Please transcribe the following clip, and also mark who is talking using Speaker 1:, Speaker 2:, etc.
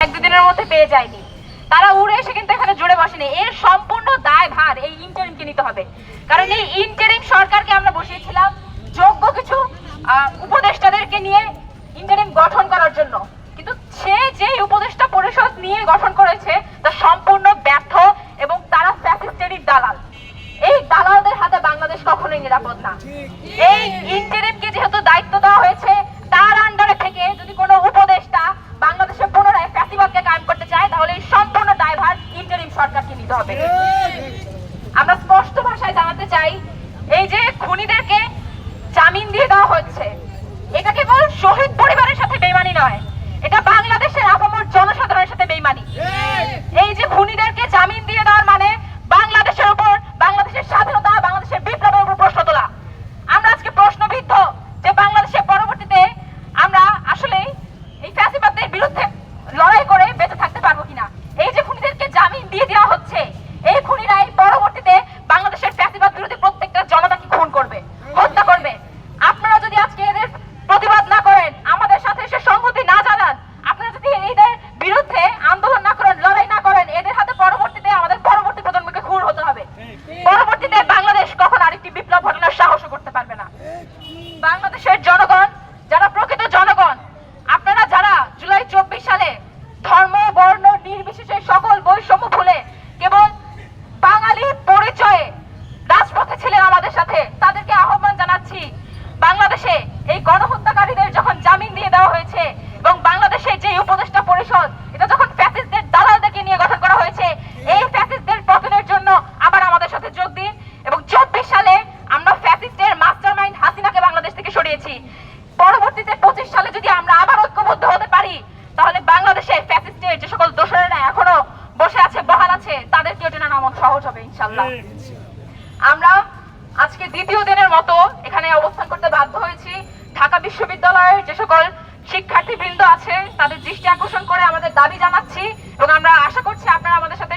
Speaker 1: এক দুদিনের মধ্যে পেয়ে যায়নি। তারা উড়ে এসে কিন্তু এখানে জুড়ে বসেনি। এর সম্পূর্ণ দায় ভার এই ইন্টারিমকে নিতে হবে। কারণ এই ইন্টারিম সরকারকে আমরা বসিয়েছিলাম যোগ্য কিছু উপদেষ্টাদেরকে নিয়ে ইন্টারিম গঠন করার জন্য। কিন্তু সে যে উপদেষ্টা পরিষদ নিয়ে গঠন করেছে, তা সম্পূর্ণ ব্যর্থ এবং তারা ফ্যাসিস্টেরই দালাল। এই দালালদের হাতে বাংলাদেশ কখনোই নিরাপদ না। এই ইন্টারিমকে যেহেতু দায়িত্ব দেওয়া হয়েছে তার আন্ডারে থেকে যদি কোনো উপদেষ্টা বাংলাদেশে পুনরায় ফ্যাসিবাদকে কায়েম করতে চায় তাহলে এই সম্পূর্ণ দায়ভার ইন্টারিম নিতে হবে। আমরা স্পষ্ট ভাষায় জানাতে চাই এই যে খুনিদেরকে জামিন দিয়ে দেওয়া হচ্ছে এটা কেবল শহীদ পরিবারের সাথে বেইমানি নয় এটা বাংলাদেশের আপামর জনসাধারণের সাথে বেইমানি এই যে খুনিদেরকে জামিন দিয়ে দেওয়ার মানে বাংলাদেশের উপর বাংলাদেশের স্বাধীনতা বাংলাদেশের বিপ্লবের উপর প্রশ্ন তোলা আমরা আজকে প্রশ্নবিদ্ধ যে বাংলাদেশের পরবর্তীতে আমরা আসলে এই ফ্যাসিবাদদের বিরুদ্ধে লড়াই করে বেঁচে থাকতে পারব কিনা এই যে খুনিদেরকে জামিন দিয়ে দেওয়া হচ্ছে এই খুনিরাই পরবর্তীতে বাংলাদেশের ফ্যাসিবাদ বিরোধী প্রত্যেকটা জনতাকে খুন করবে হত্যা করবে আপনারা যদি আজকে এদের প্রতিবাদ না করেন আমাদের সাথে এসে সংহতি না জানান আপনারা যদি এদের বিরুদ্ধে আন্দোলন না করেন লড়াই না করেন এদের হাতে পরবর্তীতে আমাদের পরবর্তী প্রজন্মকে খুন হতে হবে পরবর্তীতে বাংলাদেশ কখন আরেকটি বিপ্লব ঘটানোর সাহসও করতে পারবে না। বাংলাদেশের জনগণ যারা প্রকৃত জনগণ আপনারা যারা জুলাই চব্বিশ সালে ধর্ম বর্ণ নির্বিশেষে সকল বৈষম্য ভুলে কেবল বাঙালি পরিচয়ে রাজপথে ছিলেন আমাদের সাথে তাদেরকে আহ্বান জানাচ্ছি বাংলাদেশে এই গণহত্যাকারীদের যখন জামিন দিয়ে দেওয়া হয়েছে এবং বাংলাদেশে যে উপদেষ্টা পরিষদ এটা যখন ফ্যাসিস্টদের দালালদেরকে নিয়ে গঠন করা হয়েছে এই ফ্যাসিস্টদের পতনের জন্য আবার আমাদের সাথে যোগ দিন এবং চব্বিশ সালে আমরা ফ্যাসিস্টের মাস্টারমাইন্ড হাসিনাকে সরিয়েছি পরবর্তীতে পঁচিশ সালে যদি আমরা আবার ঐক্যবদ্ধ হতে পারি তাহলে বাংলাদেশে ফ্যাসিস্টের যে সকল দোষরেরা এখনও বসে আছে বহাল আছে তাদেরকেও টেনে নামানো সহজ হবে ইনশাল্লাহ। আমরা আজকে দ্বিতীয় দিনের মতো এখানে অবস্থান করতে বাধ্য হয়েছি। ঢাকা বিশ্ববিদ্যালয়ের যে সকল শিক্ষার্থীবৃন্দ আছে তাদের দৃষ্টি আকর্ষণ করে আমাদের দাবি জানাচ্ছি এবং আমরা আশা করছি আপনারা আমাদের সাথে